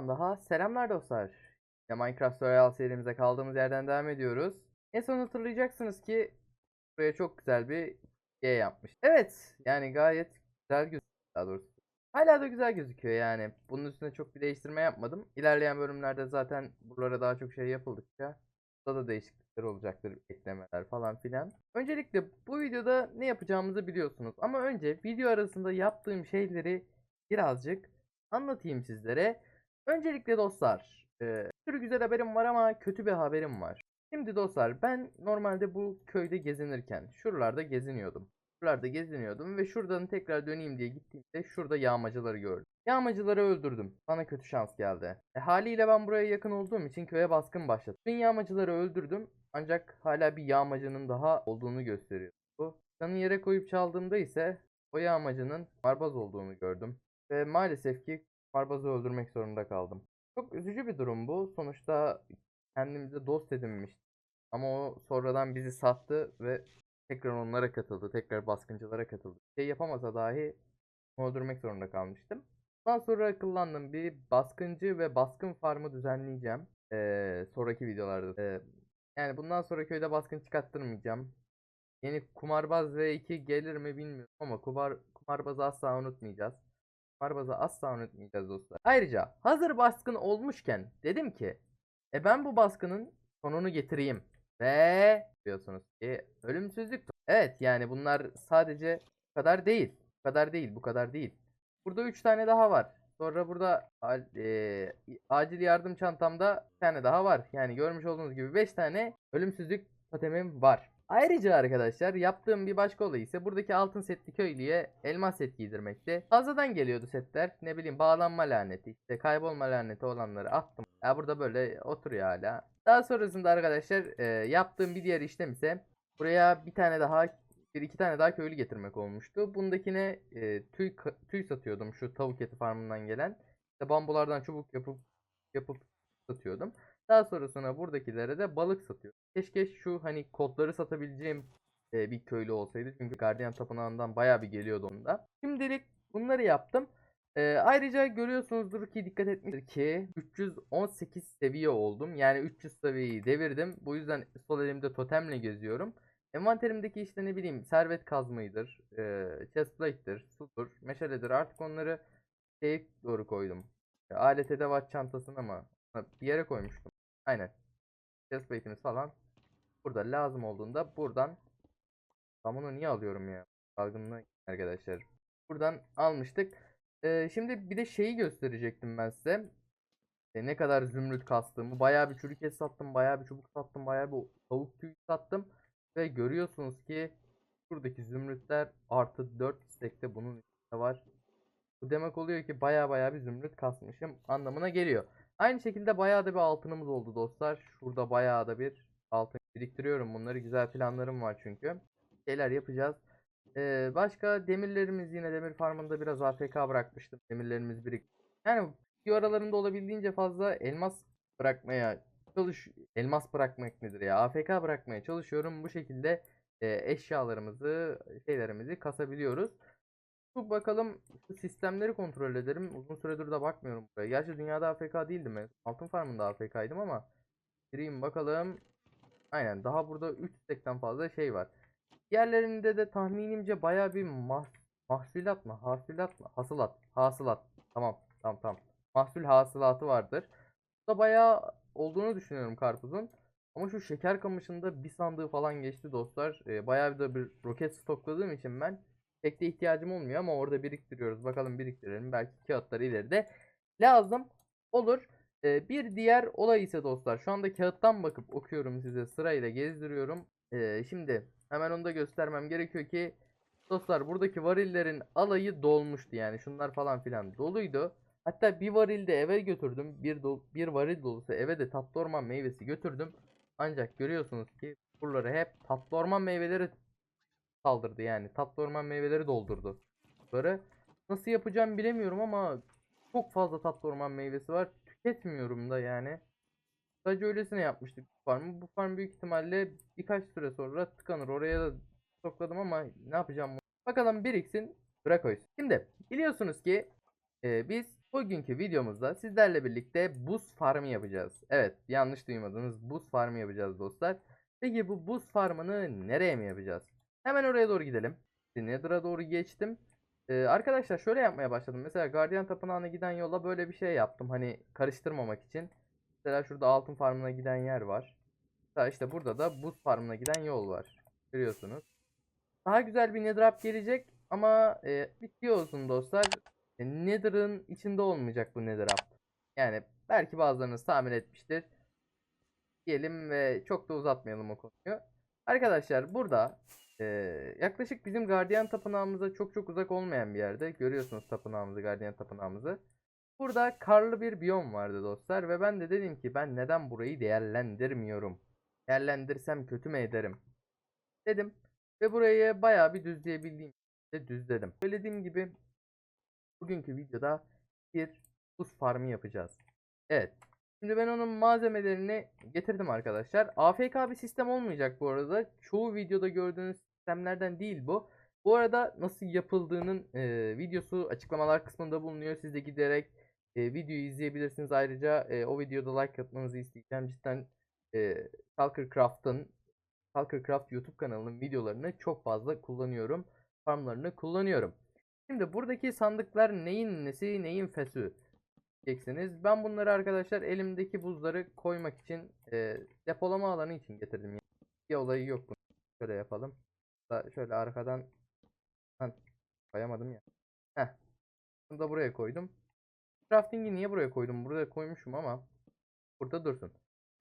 videodan daha selamlar dostlar. Yine Minecraft Survival serimize kaldığımız yerden devam ediyoruz. En son hatırlayacaksınız ki buraya çok güzel bir şey yapmış. Evet yani gayet güzel gözüküyor daha doğrusu. Hala da güzel gözüküyor yani. Bunun üstüne çok bir değiştirme yapmadım. İlerleyen bölümlerde zaten buralara daha çok şey yapıldıkça burada da değişiklikler olacaktır. Eklemeler falan filan. Öncelikle bu videoda ne yapacağımızı biliyorsunuz. Ama önce video arasında yaptığım şeyleri birazcık anlatayım sizlere. Öncelikle dostlar, e, sürü güzel haberim var ama kötü bir haberim var. Şimdi dostlar ben normalde bu köyde gezinirken şuralarda geziniyordum. Şuralarda geziniyordum ve şuradan tekrar döneyim diye gittiğimde şurada yağmacıları gördüm. Yağmacıları öldürdüm. Bana kötü şans geldi. E, haliyle ben buraya yakın olduğum için köye baskın başladı. Tüm yağmacıları öldürdüm ancak hala bir yağmacının daha olduğunu gösteriyor. Bu canı yere koyup çaldığımda ise o yağmacının marbaz olduğunu gördüm. Ve maalesef ki Marbaz'ı öldürmek zorunda kaldım. Çok üzücü bir durum bu. Sonuçta kendimize dost edinmiş. Ama o sonradan bizi sattı ve tekrar onlara katıldı. Tekrar baskıncılara katıldı. Şey yapamasa dahi öldürmek zorunda kalmıştım. Ondan sonra akıllandım. Bir baskıncı ve baskın farmı düzenleyeceğim. Ee, sonraki videolarda. Ee, yani bundan sonra köyde baskın çıkarttırmayacağım. Yeni kumarbaz V2 gelir mi bilmiyorum ama kumar, kumarbazı asla unutmayacağız. Marbaz'ı asla unutmayacağız dostlar. Ayrıca hazır baskın olmuşken dedim ki e ben bu baskının sonunu getireyim. Ve biliyorsunuz ki ölümsüzlük. Evet yani bunlar sadece bu kadar değil. Bu kadar değil bu kadar değil. Burada 3 tane daha var. Sonra burada e, acil yardım çantamda bir tane daha var. Yani görmüş olduğunuz gibi 5 tane ölümsüzlük totemim var. Ayrıca arkadaşlar yaptığım bir başka olay ise buradaki altın setli köylüye elmas set giydirmekti. Fazladan geliyordu setler. Ne bileyim bağlanma laneti işte kaybolma laneti olanları attım. Ya burada böyle oturuyor hala. Daha sonrasında arkadaşlar e, yaptığım bir diğer işlem ise buraya bir tane daha bir iki tane daha köylü getirmek olmuştu. Bundakine e, tüy tüy satıyordum şu tavuk eti farmından gelen. İşte bambulardan çubuk yapıp yapıp satıyordum. Daha sonrasında buradakilere de balık satıyor. Keşke şu hani kodları satabileceğim e, bir köylü olsaydı. Çünkü Guardian Tapınağı'ndan bayağı bir geliyordu onda. Şimdilik bunları yaptım. E, ayrıca görüyorsunuzdur ki dikkat etmiştir ki 318 seviye oldum. Yani 300 seviyeyi devirdim. Bu yüzden sol elimde totemle geziyorum. Envanterimdeki işte ne bileyim servet kazmayıdır, e, chestplate'tir, sudur, meşaledir artık onları şeye doğru koydum. E, alet edevat çantasına mı? Bir yere koymuştum. Aynen. Chestplate'imiz falan. Burada lazım olduğunda buradan ben bunu niye alıyorum ya? Dalgınlığı arkadaşlar. Buradan almıştık. Ee, şimdi bir de şeyi gösterecektim ben size. E, ne kadar zümrüt kastığımı. Bayağı bir çürük et sattım. Bayağı bir çubuk sattım. Bayağı bir tavuk tüyü sattım. Ve görüyorsunuz ki buradaki zümrütler artı 4 istekte bunun içinde var. Bu demek oluyor ki bayağı bayağı bir zümrüt kasmışım anlamına geliyor. Aynı şekilde bayağı da bir altınımız oldu dostlar. Şurada bayağı da bir altın biriktiriyorum bunları. Güzel planlarım var çünkü. Şeyler yapacağız. Ee, başka demirlerimiz yine demir farmında biraz AFK bırakmıştım. Demirlerimiz birik. Yani video aralarında olabildiğince fazla elmas bırakmaya çalış elmas bırakmak nedir ya? AFK bırakmaya çalışıyorum. Bu şekilde e, eşyalarımızı, şeylerimizi kasabiliyoruz. Dur bakalım sistemleri kontrol edelim. Uzun süredir de bakmıyorum buraya. Gerçi dünyada AFK değildim ben. Altın farmında AFK'ydım ama gireyim bakalım. Aynen daha burada 3 stekten fazla şey var. Diğerlerinde de tahminimce baya bir mah mahsulat mı? Hasılat mı? Hasılat. Hasılat. Tamam. Tamam tamam. Mahsul hasılatı vardır. Bu da bayağı olduğunu düşünüyorum karpuzun. Ama şu şeker kamışında bir sandığı falan geçti dostlar. Ee, bayağı bir de bir roket stokladığım için ben pek de ihtiyacım olmuyor ama orada biriktiriyoruz. Bakalım biriktirelim. Belki kağıtları ileride lazım olur. Ee, bir diğer olay ise dostlar. Şu anda kağıttan bakıp okuyorum size sırayla gezdiriyorum. Ee, şimdi hemen onu da göstermem gerekiyor ki dostlar buradaki varillerin alayı dolmuştu yani şunlar falan filan doluydu. Hatta bir varil de eve götürdüm. Bir, dol- bir varil dolusu eve de tatlı orman meyvesi götürdüm. Ancak görüyorsunuz ki buraları hep tatlı orman meyveleri saldırdı yani. Tatlı orman meyveleri doldurdu. Bunları nasıl yapacağım bilemiyorum ama çok fazla tatlı orman meyvesi var. Tüketmiyorum da yani. Sadece öylesine yapmıştık bu farmı. Bu farm büyük ihtimalle birkaç süre sonra tıkanır. Oraya da topladım ama ne yapacağım? bunu? Bakalım biriksin. Dracoys. Şimdi biliyorsunuz ki e, biz Bugünkü videomuzda sizlerle birlikte buz farmı yapacağız. Evet yanlış duymadınız buz farmı yapacağız dostlar. Peki bu buz farmını nereye mi yapacağız? Hemen oraya doğru gidelim. Nether'a doğru geçtim. Ee, arkadaşlar şöyle yapmaya başladım. Mesela Guardian Tapınağı'na giden yola böyle bir şey yaptım. Hani karıştırmamak için. Mesela şurada altın farmına giden yer var. Mesela işte burada da buz farmına giden yol var. Görüyorsunuz. Daha güzel bir Nether gelecek ama e, bitiyor olsun dostlar. E, Nether'ın içinde olmayacak bu Nether up. Yani belki bazılarınız tahmin etmiştir. Diyelim ve çok da uzatmayalım o konuyu. Arkadaşlar burada e, yaklaşık bizim Guardian tapınağımıza çok çok uzak olmayan bir yerde. Görüyorsunuz tapınağımızı, Guardian tapınağımızı. Burada karlı bir biyom vardı dostlar ve ben de dedim ki ben neden burayı değerlendirmiyorum? Değerlendirsem kötü mü ederim? Dedim ve burayı bayağı bir düzleyebildiğim de düzledim. Söylediğim gibi bugünkü videoda bir buz farmı yapacağız. Evet. Şimdi ben onun malzemelerini getirdim arkadaşlar. AFK bir sistem olmayacak bu arada. Çoğu videoda gördüğünüz sistemlerden değil bu. Bu arada nasıl yapıldığının e, videosu açıklamalar kısmında bulunuyor. Siz de giderek e, videoyu izleyebilirsiniz. Ayrıca e, o videoda like atmanızı isteyeceğim. Cidden e, Stalkercraft'ın Stalkercraft YouTube kanalının videolarını çok fazla kullanıyorum. Farmlarını kullanıyorum. Şimdi buradaki sandıklar neyin nesi neyin fesü diyeceksiniz. Ben bunları arkadaşlar elimdeki buzları koymak için e, depolama alanı için getirdim. Bir olayı yok bunun. Şöyle yapalım. Da şöyle arkadan Lan, koyamadım ya. Heh. Bunu da buraya koydum. Crafting'i niye buraya koydum? Buraya koymuşum ama burada dursun.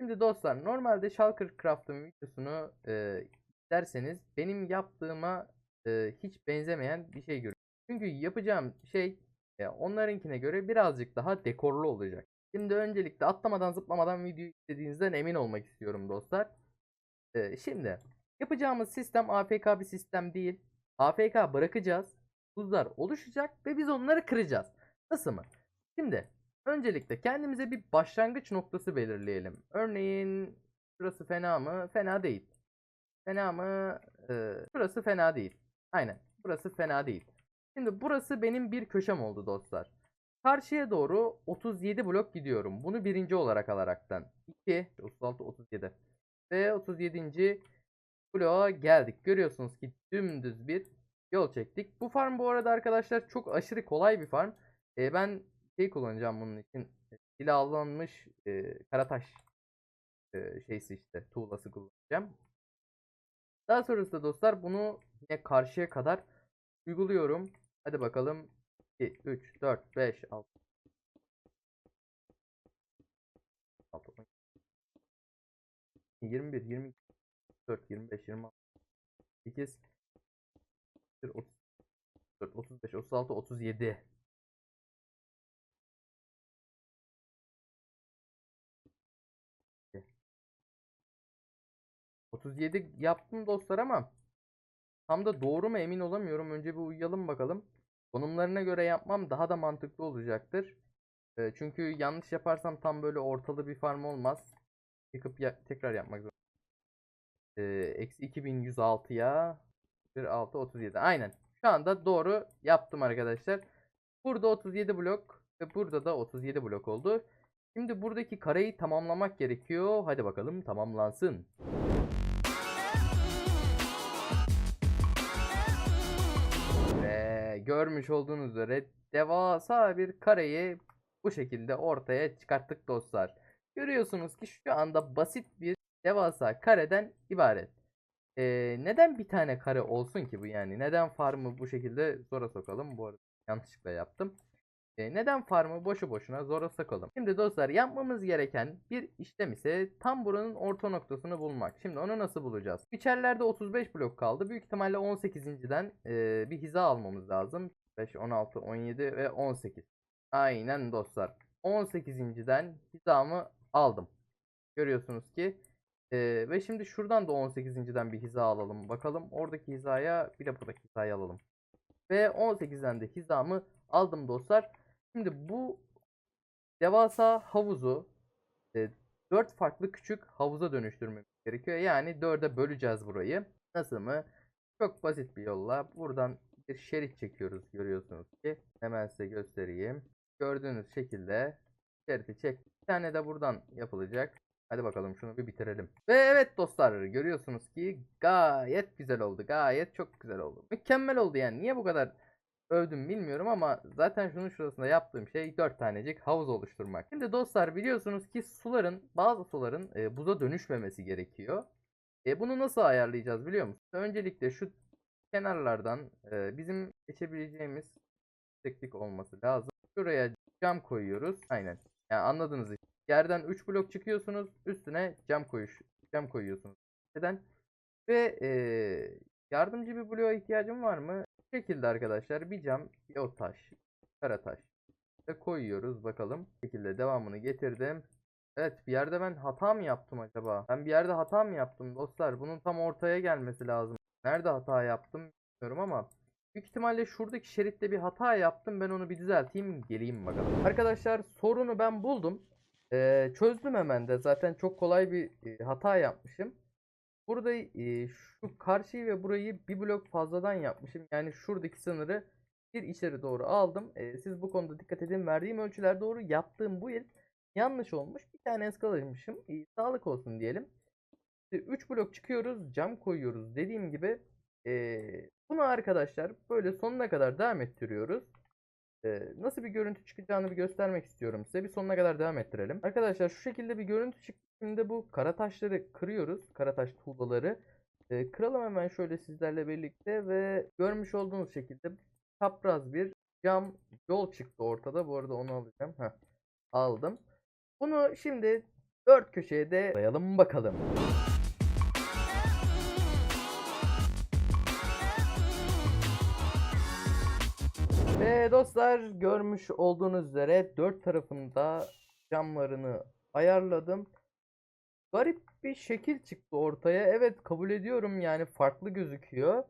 Şimdi dostlar normalde Shulker Craft'ın videosunu e, derseniz benim yaptığıma e, hiç benzemeyen bir şey görüyorum. Çünkü yapacağım şey e, onlarınkine göre birazcık daha dekorlu olacak. Şimdi öncelikle atlamadan zıplamadan videoyu izlediğinizden emin olmak istiyorum dostlar. E, şimdi yapacağımız sistem AFK bir sistem değil. AFK bırakacağız. Buzlar oluşacak ve biz onları kıracağız. Nasıl mı? Şimdi öncelikle kendimize bir başlangıç noktası belirleyelim. Örneğin şurası fena mı? Fena değil. Fena mı? Ee, şurası fena değil. Aynen. Burası fena değil. Şimdi burası benim bir köşem oldu dostlar. Karşıya doğru 37 blok gidiyorum. Bunu birinci olarak alaraktan. 2, 36, 37. Ve 37. bloğa geldik. Görüyorsunuz ki dümdüz bir yol çektik. Bu farm bu arada arkadaşlar çok aşırı kolay bir farm. Ee, ben şey kullanacağım bunun için. Silahlanmış e, karataş e, şeysi işte tuğlası kullanacağım. Daha sonrasında dostlar bunu yine karşıya kadar uyguluyorum. Hadi bakalım. 2, 3, 4, 5, 6. 6 21, 22, 24, 25, 26, 8, 34, 35, 36, 37. ...37 yaptım dostlar ama... ...tam da doğru mu emin olamıyorum. Önce bir uyuyalım bakalım. Konumlarına göre yapmam daha da mantıklı olacaktır. E, çünkü yanlış yaparsam tam böyle ortalı bir farm olmaz. Yıkıp ya tekrar yapmak zorunda. Eksi 2106'ya... 6, 37. Aynen. Şu anda doğru yaptım arkadaşlar. Burada 37 blok ve burada da 37 blok oldu. Şimdi buradaki kareyi tamamlamak gerekiyor. Hadi bakalım tamamlansın. Ve görmüş olduğunuz üzere devasa bir kareyi bu şekilde ortaya çıkarttık dostlar. Görüyorsunuz ki şu anda basit bir devasa kareden ibaret. Ee, neden bir tane kare olsun ki bu yani? Neden farmı bu şekilde zora sokalım? Bu arada yanlışlıkla yaptım. Ee, neden farmı boşu boşuna zora sokalım? Şimdi dostlar yapmamız gereken bir işlem ise tam buranın orta noktasını bulmak. Şimdi onu nasıl bulacağız? İçerilerde 35 blok kaldı. Büyük ihtimalle 18.den e, bir hiza almamız lazım. 5, 16, 17 ve 18. Aynen dostlar. 18.den hizamı aldım. Görüyorsunuz ki ee, ve şimdi şuradan da 18.den bir hiza alalım. Bakalım oradaki hizaya bir de buradaki hizayı alalım. Ve 18'den de hizamı aldım dostlar. Şimdi bu devasa havuzu e, 4 farklı küçük havuza dönüştürmemiz gerekiyor. Yani 4'e böleceğiz burayı. Nasıl mı? Çok basit bir yolla. Buradan bir şerit çekiyoruz görüyorsunuz ki. Hemen size göstereyim. gördüğünüz şekilde şeriti çek. Bir tane de buradan yapılacak. Hadi bakalım şunu bir bitirelim. Ve evet dostlar görüyorsunuz ki gayet güzel oldu. Gayet çok güzel oldu. Mükemmel oldu yani. Niye bu kadar övdüm bilmiyorum ama zaten şunun şurasında yaptığım şey 4 tanecik havuz oluşturmak. Şimdi dostlar biliyorsunuz ki suların bazı suların e, buza dönüşmemesi gerekiyor. E, bunu nasıl ayarlayacağız biliyor musunuz? Öncelikle şu kenarlardan e, bizim geçebileceğimiz yükseklik olması lazım. Şuraya cam koyuyoruz. Aynen. Yani anladınız işte. Yerden 3 blok çıkıyorsunuz. Üstüne cam koyuş cam koyuyorsunuz. Neden? Ve e, yardımcı bir bloğa ihtiyacım var mı? Bu şekilde arkadaşlar bir cam, bir o taş, kara taş ve koyuyoruz bakalım. Bu şekilde devamını getirdim. Evet bir yerde ben hata mı yaptım acaba? Ben bir yerde hata mı yaptım dostlar? Bunun tam ortaya gelmesi lazım. Nerede hata yaptım bilmiyorum ama büyük ihtimalle şuradaki şeritte bir hata yaptım. Ben onu bir düzelteyim geleyim bakalım. Arkadaşlar sorunu ben buldum. Ee, çözdüm hemen de zaten çok kolay bir e, hata yapmışım. Burada e, şu karşıyı ve burayı bir blok fazladan yapmışım. Yani şuradaki sınırı bir içeri doğru aldım. E, siz bu konuda dikkat edin. Verdiğim ölçüler doğru yaptığım bu yıl yanlış olmuş. Bir tane eskalamışım. E, sağlık olsun diyelim. 3 blok çıkıyoruz. Cam koyuyoruz. Dediğim gibi e, bunu arkadaşlar böyle sonuna kadar devam ettiriyoruz. E, nasıl bir görüntü çıkacağını bir göstermek istiyorum size. Bir sonuna kadar devam ettirelim. Arkadaşlar şu şekilde bir görüntü çıktı. Şimdi bu kara taşları kırıyoruz. Kara taş tuğlaları. E, kıralım hemen şöyle sizlerle birlikte ve görmüş olduğunuz şekilde çapraz bir cam yol çıktı ortada. Bu arada onu alacağım. Heh, aldım. Bunu şimdi dört köşeye de koyalım bakalım. Ve dostlar görmüş olduğunuz üzere dört tarafında camlarını ayarladım. Garip bir şekil çıktı ortaya. Evet kabul ediyorum yani farklı gözüküyor.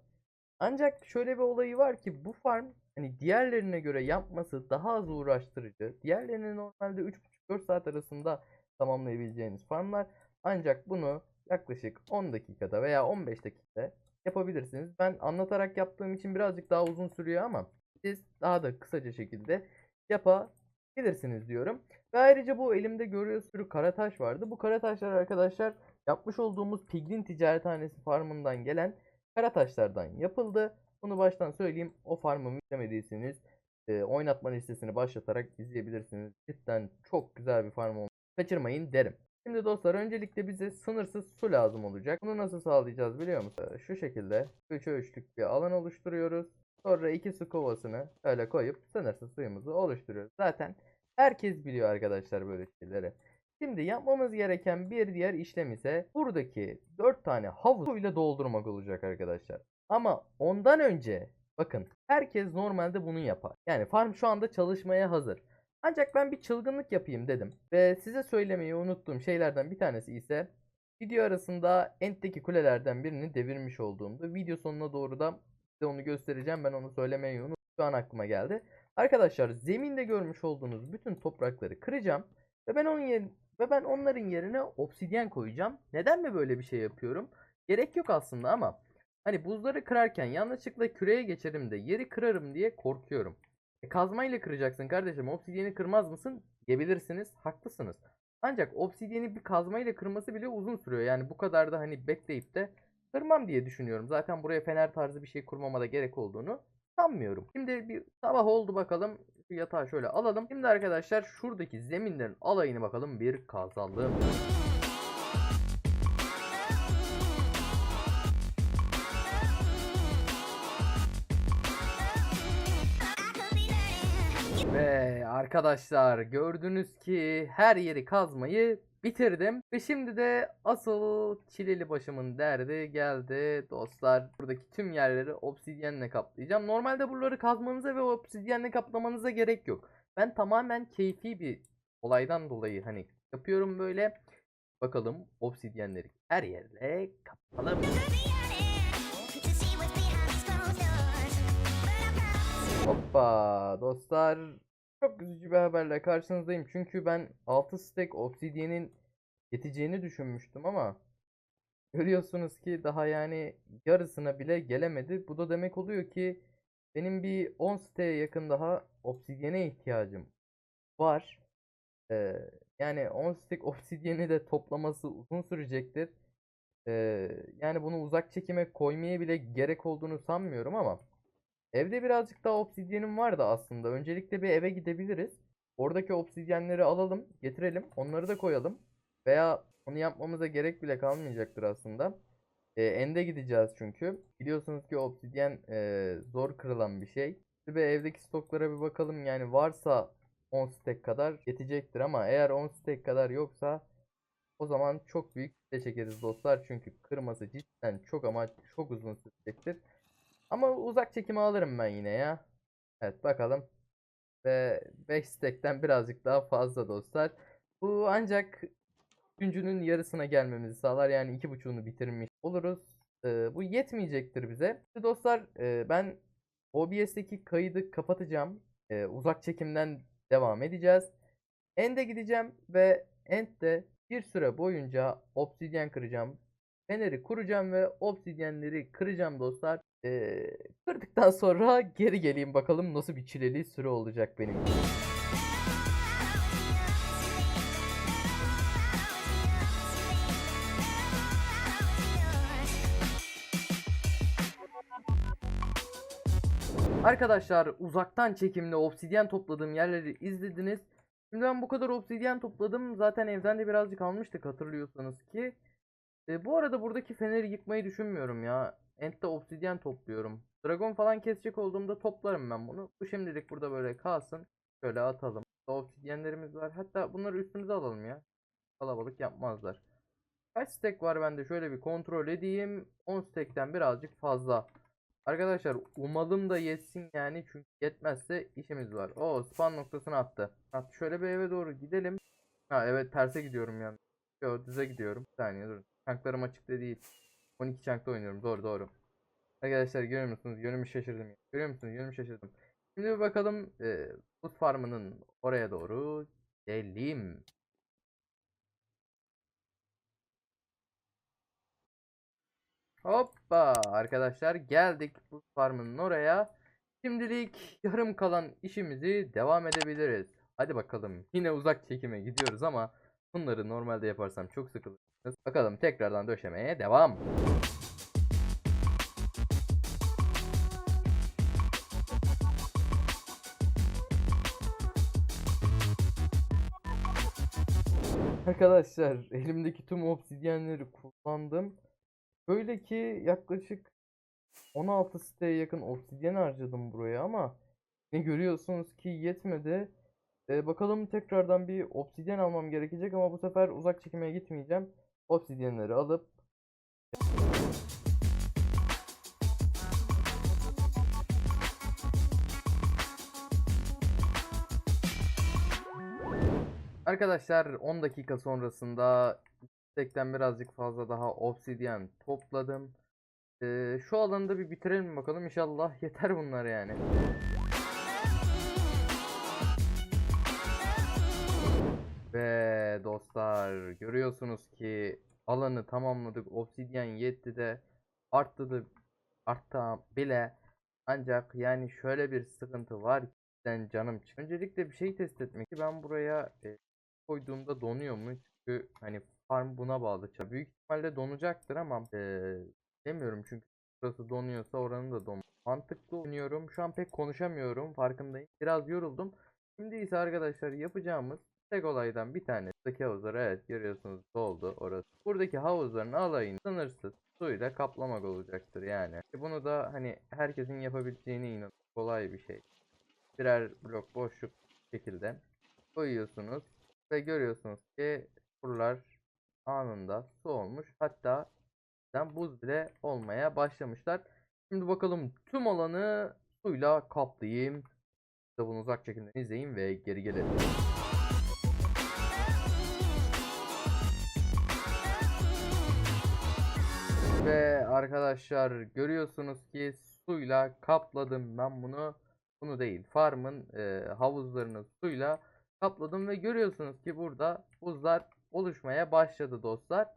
Ancak şöyle bir olayı var ki bu farm hani diğerlerine göre yapması daha az uğraştırıcı. Diğerlerinin normalde 3,5-4 saat arasında tamamlayabileceğiniz farmlar. Ancak bunu yaklaşık 10 dakikada veya 15 dakikada yapabilirsiniz. Ben anlatarak yaptığım için birazcık daha uzun sürüyor ama siz daha da kısaca şekilde yapabilirsiniz diyorum. Ve ayrıca bu elimde görüyorsunuz sürü kara taş vardı. Bu kara taşlar arkadaşlar yapmış olduğumuz Piglin Ticarethanesi farmından gelen kara taşlardan yapıldı. Bunu baştan söyleyeyim. O farmımı izlemediyseniz e, oynatma listesini başlatarak izleyebilirsiniz. Cidden çok güzel bir farm olmuş. Kaçırmayın derim. Şimdi dostlar öncelikle bize sınırsız su lazım olacak. Bunu nasıl sağlayacağız biliyor musunuz? Şu şekilde 3 ölçlük bir alan oluşturuyoruz. Sonra iki su kovasını öyle koyup sınırsız suyumuzu oluşturuyoruz. Zaten herkes biliyor arkadaşlar böyle şeyleri. Şimdi yapmamız gereken bir diğer işlem ise buradaki 4 tane havuz suyla doldurmak olacak arkadaşlar. Ama ondan önce bakın herkes normalde bunu yapar. Yani farm şu anda çalışmaya hazır. Ancak ben bir çılgınlık yapayım dedim. Ve size söylemeyi unuttuğum şeylerden bir tanesi ise video arasında entteki kulelerden birini devirmiş olduğumdu. Video sonuna doğru da size onu göstereceğim. Ben onu söylemeyi unuttum. Şu an aklıma geldi. Arkadaşlar zeminde görmüş olduğunuz bütün toprakları kıracağım. Ve ben onun yerin ve ben onların yerine obsidyen koyacağım. Neden mi böyle bir şey yapıyorum? Gerek yok aslında ama hani buzları kırarken yanlışlıkla küreye geçerim de yeri kırarım diye korkuyorum. E, kazmayla kıracaksın kardeşim. Obsidyeni kırmaz mısın? Diyebilirsiniz. Haklısınız. Ancak obsidyeni bir kazmayla kırması bile uzun sürüyor. Yani bu kadar da hani bekleyip de kırmam diye düşünüyorum. Zaten buraya fener tarzı bir şey kurmama da gerek olduğunu sanmıyorum. Şimdi bir sabah oldu bakalım. Şu yatağı şöyle alalım. Şimdi arkadaşlar şuradaki zeminlerin alayını bakalım bir kazalım. Ve arkadaşlar gördünüz ki her yeri kazmayı bitirdim. Ve şimdi de asıl çileli başımın derdi geldi dostlar. Buradaki tüm yerleri obsidyenle kaplayacağım. Normalde buraları kazmanıza ve obsidyenle kaplamanıza gerek yok. Ben tamamen keyfi bir olaydan dolayı hani yapıyorum böyle. Bakalım obsidyenleri her yerle kapalım. Hoppa dostlar. Çok üzücü bir haberle karşınızdayım. Çünkü ben 6 stack obsidyenin yeteceğini düşünmüştüm ama görüyorsunuz ki daha yani yarısına bile gelemedi. Bu da demek oluyor ki benim bir 10 stack'e yakın daha obsidyene ihtiyacım var. Ee, yani 10 stick obsidyeni de toplaması uzun sürecektir. Ee, yani bunu uzak çekime koymaya bile gerek olduğunu sanmıyorum ama evde birazcık daha obsidyenim vardı aslında. Öncelikle bir eve gidebiliriz. Oradaki obsidyenleri alalım, getirelim, onları da koyalım. Veya onu yapmamıza gerek bile kalmayacaktır aslında. Ee, End'e gideceğiz çünkü. Biliyorsunuz ki obsidyen e, zor kırılan bir şey. Ve evdeki stoklara bir bakalım yani varsa 10 stack kadar yetecektir ama eğer 10 stack kadar yoksa o zaman çok büyük kitle çekeriz dostlar. Çünkü kırması cidden çok ama çok uzun sürecektir. Ama uzak çekimi alırım ben yine ya. Evet bakalım. Ve 5 stack'ten birazcık daha fazla dostlar. Bu ancak güncünün yarısına gelmemizi sağlar. Yani iki buçuğunu bitirmiş oluruz. Ee, bu yetmeyecektir bize. Şimdi dostlar e, ben OBS'teki kaydı kapatacağım. Ee, uzak çekimden devam edeceğiz. End'e gideceğim ve End'de bir süre boyunca obsidyen kıracağım. Feneri kuracağım ve obsidyenleri kıracağım dostlar. Ee, kırdıktan sonra geri geleyim bakalım nasıl bir çileli süre olacak benim. Arkadaşlar uzaktan çekimle obsidyen topladığım yerleri izlediniz. Şimdi ben bu kadar obsidyen topladım. Zaten evden de birazcık almıştık hatırlıyorsanız ki. E, bu arada buradaki feneri yıkmayı düşünmüyorum ya. End'de obsidyen topluyorum. Dragon falan kesecek olduğumda toplarım ben bunu. Bu şimdilik burada böyle kalsın. Şöyle atalım. Obsidyenlerimiz var. Hatta bunları üstümüze alalım ya. Kalabalık yapmazlar. Kaç stack var bende şöyle bir kontrol edeyim. 10 stack'ten birazcık fazla. Arkadaşlar umalım da yetsin yani çünkü yetmezse işimiz var. O spawn noktasını attı. Attı. Şöyle bir eve doğru gidelim. Ha evet terse gidiyorum yani. Yo düze gidiyorum. Bir saniye durun. Çanklarım açıkta değil. 12 çankta oynuyorum. Doğru doğru. Arkadaşlar görüyor musunuz? Yönümü şaşırdım. Görüyor musunuz? Yönümü şaşırdım. Şimdi bir bakalım e, buz farmının oraya doğru gidelim. Hoppa arkadaşlar geldik bu farmın oraya. Şimdilik yarım kalan işimizi devam edebiliriz. Hadi bakalım. Yine uzak çekime gidiyoruz ama bunları normalde yaparsam çok sıkılırsınız. Bakalım tekrardan döşemeye devam. Arkadaşlar elimdeki tüm obsidyenleri kullandım. Böyle ki yaklaşık 16 siteye yakın obsidyen harcadım buraya ama ne görüyorsunuz ki yetmedi. Ee, bakalım tekrardan bir obsidyen almam gerekecek ama bu sefer uzak çekime gitmeyeceğim. Obsidyenleri alıp Arkadaşlar 10 dakika sonrasında Tekten birazcık fazla daha obsidyen topladım. Ee, şu alanı da bir bitirelim bakalım. İnşallah yeter bunlar yani. Ve dostlar görüyorsunuz ki alanı tamamladık. Obsidyen yetti de arttı da arttı bile. Ancak yani şöyle bir sıkıntı var ki cidden canım çıktı. Öncelikle bir şey test etmek ki ben buraya e, koyduğumda donuyor mu? Çünkü hani farm buna bağlı. Büyük ihtimalle donacaktır ama eee demiyorum çünkü burası donuyorsa oranın da don. Mantıklı oynuyorum. Şu an pek konuşamıyorum. Farkındayım. Biraz yoruldum. Şimdi ise arkadaşlar yapacağımız tek olaydan bir tane. Buradaki havuzlar evet görüyorsunuz doldu orası. Buradaki havuzların alayını sınırsız suyla kaplamak olacaktır yani. E Bunu da hani herkesin yapabileceğine inanın. Kolay bir şey. Birer blok boşluk şekilde koyuyorsunuz ve görüyorsunuz ki buralar anında su olmuş. Hatta buz bile olmaya başlamışlar. Şimdi bakalım tüm alanı suyla kaplayayım. Bunu uzak çekimden izleyin ve geri gelelim. Arkadaşlar görüyorsunuz ki suyla kapladım ben bunu. Bunu değil farmın e, havuzlarını suyla kapladım ve görüyorsunuz ki burada buzlar oluşmaya başladı dostlar.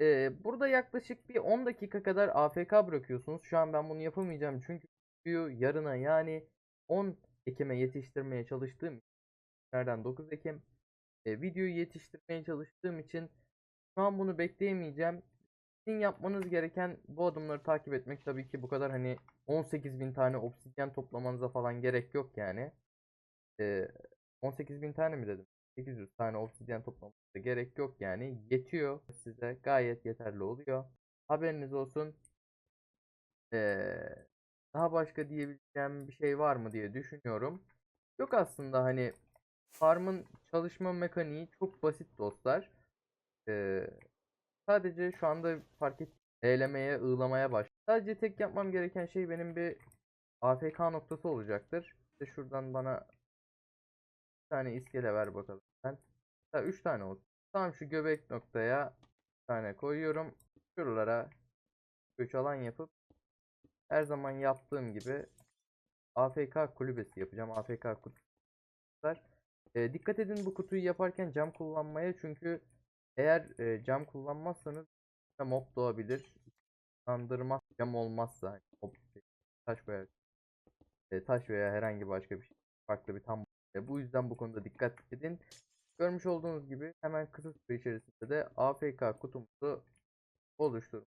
Ee, burada yaklaşık bir 10 dakika kadar AFK bırakıyorsunuz. Şu an ben bunu yapamayacağım çünkü videoyu yarına yani 10 Ekim'e yetiştirmeye çalıştığım Nereden 9 Ekim. E, videoyu yetiştirmeye çalıştığım için şu an bunu bekleyemeyeceğim. Sizin yapmanız gereken bu adımları takip etmek tabii ki bu kadar hani 18.000 tane obsidyen toplamanıza falan gerek yok yani. E, 18.000 tane mi dedim? 800 tane obsidyen toplamanıza gerek yok yani. Yetiyor size gayet yeterli oluyor. Haberiniz olsun. Ee, daha başka diyebileceğim bir şey var mı diye düşünüyorum. Yok aslında hani farmın çalışma mekaniği çok basit dostlar. Ee, sadece şu anda fark et eylemeye, ığlamaya baş. Sadece tek yapmam gereken şey benim bir AFK noktası olacaktır. İşte şuradan bana bir tane iskele ver bakalım. Ben 3 tane olsun. Tamam şu göbek noktaya bir tane koyuyorum. Şuralara 3 alan yapıp her zaman yaptığım gibi AFK kulübesi yapacağım. AFK kutular. E, dikkat edin bu kutuyu yaparken cam kullanmaya çünkü eğer e, cam kullanmazsanız mob doğabilir. Sandırmaz cam olmazsa hani mob, taş veya e, taş veya herhangi başka bir şey farklı bir tam e, bu yüzden bu konuda dikkat edin. Görmüş olduğunuz gibi hemen kısa süre içerisinde de AFK kutumuzu oluştur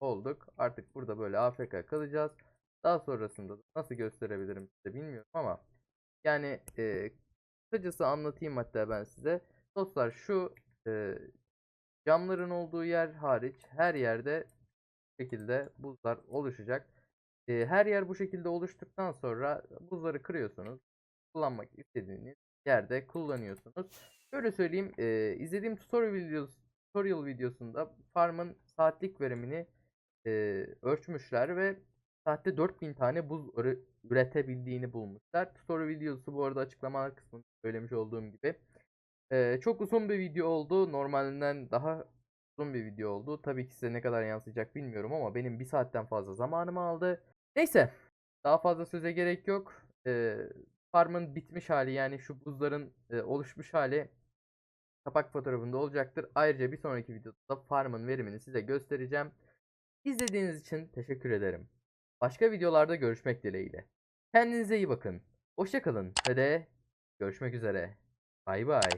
olduk. Artık burada böyle AFK kalacağız. Daha sonrasında da nasıl gösterebilirim size bilmiyorum ama yani e, kısacası anlatayım hatta ben size. Dostlar şu e, camların olduğu yer hariç her yerde bu şekilde buzlar oluşacak. E, her yer bu şekilde oluştuktan sonra buzları kırıyorsunuz. Kullanmak istediğiniz yerde kullanıyorsunuz. Şöyle söyleyeyim, e, izlediğim tutorial videosu tutorial videosunda farmın saatlik verimini e, ölçmüşler ve saatte 4000 tane buz üretebildiğini bulmuşlar. Tutorial videosu bu arada açıklamalar kısmında söylemiş olduğum gibi. E, çok uzun bir video oldu. Normalinden daha uzun bir video oldu. Tabii ki size ne kadar yansıyacak bilmiyorum ama benim bir saatten fazla zamanımı aldı. Neyse. Daha fazla söze gerek yok. E, farmın bitmiş hali yani şu buzların e, oluşmuş hali kapak fotoğrafında olacaktır. Ayrıca bir sonraki videoda farmın verimini size göstereceğim. İzlediğiniz için teşekkür ederim. Başka videolarda görüşmek dileğiyle. Kendinize iyi bakın. Hoşça kalın ve de görüşmek üzere. Bay bay.